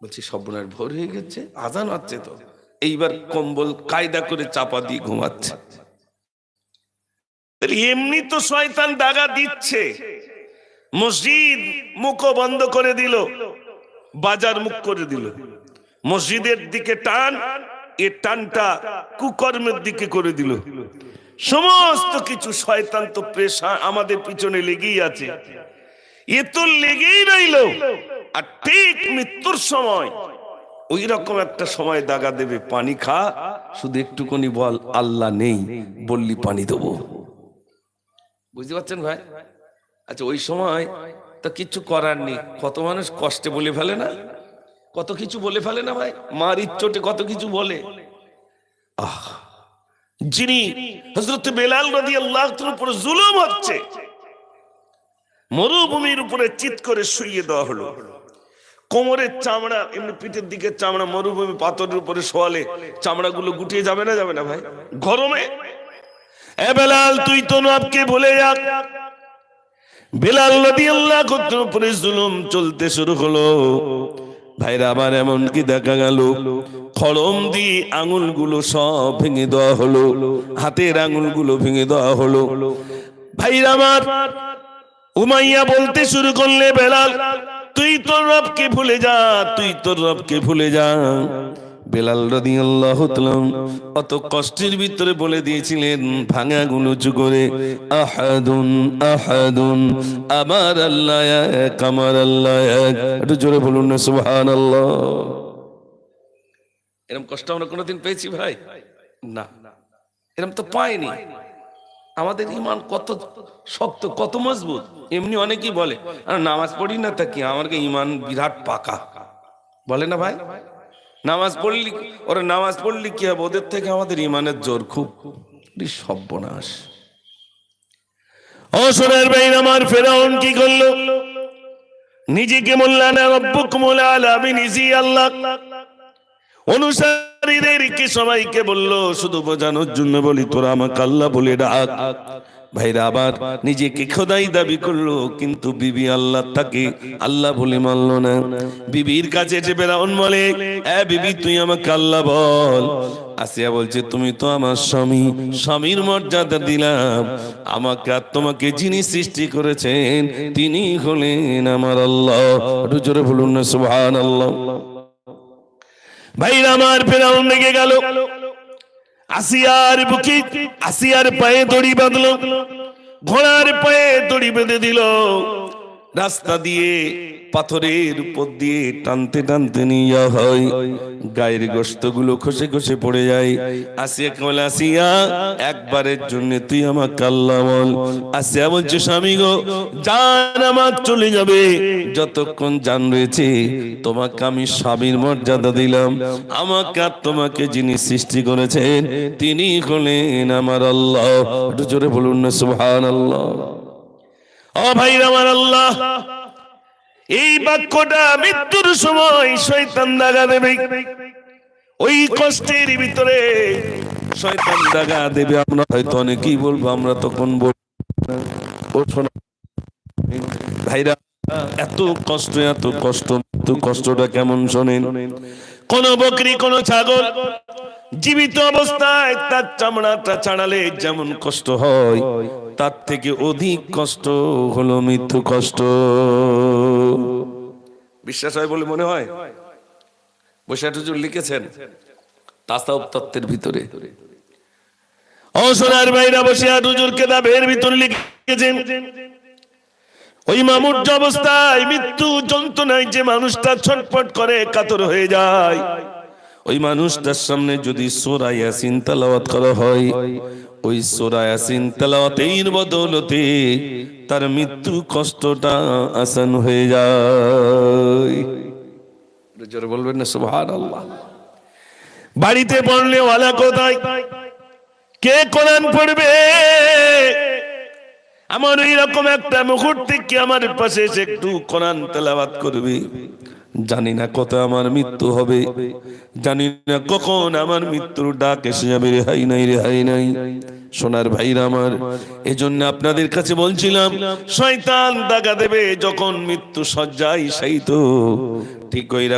বলছি, সর্বনাশ, ভোর হয়ে গেছে, আজান হচ্ছে তো। এইবার কম্বল কায়দা করে চাপা দিয়ে ঘুমাচ্ছে। এমনি তো শয়তান দাগা দিচ্ছে। মসজিদ মুখ বন্ধ করে দিল, বাজার মুখ করে দিল। মসজিদের দিকে টান, এ টানটা কুকর্মের দিকে করে দিল। সমস্ত কিছু শয়তান তো প্রেশা আমাদের পিছনে লেগেই আছে। এ তো লেগেই রইল। আর ঠিক মৃত্যুর সময় ওই রকম একটা সময় দাগা দেবে, পানি খা, শুধু একটুখানি বল, আল্লাহ নেই, বললি পানি দেবো। বুঝতে পারছেন ভাই? আচ্ছা ওই সময় তো কিছু করার নেই। কত মানুষ কষ্টে বলে ফেলে না? কত কিছু বলে ফেলে না ভাই? মার ইচ্ছোটে কত কিছু বলে। আহ, যিনি হজরত বেলাল নদী আল্লাহ উপরে জুলুম হচ্ছে, মরুভূমির উপরে চিত করে শুইয়ে দেওয়া হলো। কোমরের চামড়া, এমনি পিঠের দিকে চামড়া, মরুভূমি পাথরের উপরে শোয়ালে চামড়াগুলো গুটিয়ে যাবে না যাবে না ভাই? গরমে? এ বেলাল, তুই তো নবকে ভুলে যা বেলাল নদী আল্লাহ উপরে জুলুম চলতে শুরু হলো। ভাইরা আবার এমন কি দেখা গেল? খড়ম দিয়ে আঙুলগুলো সব ভেঙে দেওয়া হলো। হাতের আঙুলগুলো ভেঙে দেওয়া হলো। ভাইরা, আমার উমাইয়া বলতে শুরু করলে বেলাল তুই তোর রবকে ভুলে যা, তুই তোর রবকে ভুলে যা। বেলাল রাদি আল্লাহ অত কষ্টের ভিতরে বলে দিয়েছিলেন, ভাঙা গুলো করে আহাদুন আহাদুন, আমার আল্লাহ এক, আমার আল্লাহ এক। একটু জোরে বলুন না সুবহান আল্লাহ এরকম কষ্ট আমরা কোনোদিন পেয়েছি ভাই? না। এরকম তো পাইনি। আমাদের ইমান কত শক্ত, কত মজবুত? এমনি অনেকেই বলে, "আর নামাজ পড়ি না তা কি? আমার ইমান বিরাট পাকা। বলে না ভাই? নামাজ পড়লি ওরা নামাজ পড়লি কি হবে? ওদের থেকে আমাদের ইমানের জোর খুব সর্বনাশ। সোনার ভাই আমার ফেরাউন কি করল? নিজেকে মোল্লানা রব্বুকুম আলামিন ইজি আল্লাহ। অনুসারীদেরকে সবাইকে বলল? শুধু বোঝানোর জন্য বলি, তোরা আমাকে আল্লাহ বলে ডাক। ভাইরা আবার নিজেকে খোদাই দাবি করল, কিন্তু বিবি আল্লাহ তাকে আল্লাহ বলে মানলো না। বিবির কাছে বলে বিবি, তুই আমাকে আল্লাহ বল। আসিয়া বলছে, তুমি তো আমার স্বামী, স্বামীর মর্যাদা দিলাম। আমাকে আর তোমাকে যিনি সৃষ্টি করেছেন তিনি হলেন আমার আল্লাহ। জোরে বলুন না সুবহান আল্লাহ ভাইরা আমার ফেরাউন লেগে গেল। আসিয়ার বুকে, আসিয়ার পায়ে দড়ি বাঁধলো। ঘোড়ার পায়ে দড়ি বেঁধে দিল। রাস্তা দিয়ে, পাথরের উপর দিয়ে টানতে টানতে নিয়ে হয়। গায়ের গোস্তগুলো খসে খসে পড়ে যায়। আসিয়া কেমন আসিয়া, একবারের জন্য তুই আমার কাল্লা বল। আসিয়া বলছে, স্বামী গো, জান আমার চলে যাবে। যতক্ষণ যান রয়েছে, তোমাকে আমি স্বামীর মর্যাদা দিলাম। আমাকে আর তোমাকে যিনি সৃষ্টি করেছেন, তিনি হলেন আমার আল্লাহ। জোরে বলুন না সুবহান আল্লাহ আমার আল্লাহ, এই বাক্যটা মৃত্যুর সময় শয়তান দাগা দেবে। ওই কষ্টের ভিতরে দাগা দেবে। আমরা হয়তো অনেকেই বলব, আমরা তখন বলব ভাইরা, এত কষ্ট এত কষ্ট কষ্টটা কেমন শোনেন? কোন বকরি, কোন ছাগল জীবিত অবস্থায় তার চামড়াটা ছাড়ালে যেমন কষ্ট হয় তার থেকে অধিক কষ্ট হলো মৃত্যু কষ্ট। বিশ্বাস হয় বলে মনে হয়? বসে লিখেছেন তাসাউব তত্ত্বের ভিতরে। ও সোনার ভাইরা বসে হুজুর কেতাবের ভিতরে লিখেছেন, ওই অবস্থায় মৃত্যু যন্ত্রণায় যে মানুষটা ছটফট করে কাতর হয়ে যায়, ওই মানুষটার সামনে যদি সোরা ইয়াসিন করা হয় ওই সোরা ইয়াসিন তেলাওয়াতের বদলতে তার মৃত্যু কষ্টটা আসান হয়ে যায়। জোরে বলবেন না সুবহানাল্লাহ। বাড়িতে পড়লে ওয়ালা কোথায়? কে কোরআন পড়বে? আমার এইরকম একটা মুহূর্তে কি আমার পাশে এসে একটু কোরআন তেলাওয়াত করবে? জানি না কত আমার মৃত্যু হবে। জানি না কখন আমার মৃত্যুর ডাক এসে যাবে। রেহাই নাই রেহাই নাই। সোনার ভাইরা আমার, এজন্য আপনাদের কাছে বলছিলাম, শয়তান দাগা দেবে যখন মৃত্যু সজ্জাই সেই তো ঠিক ওই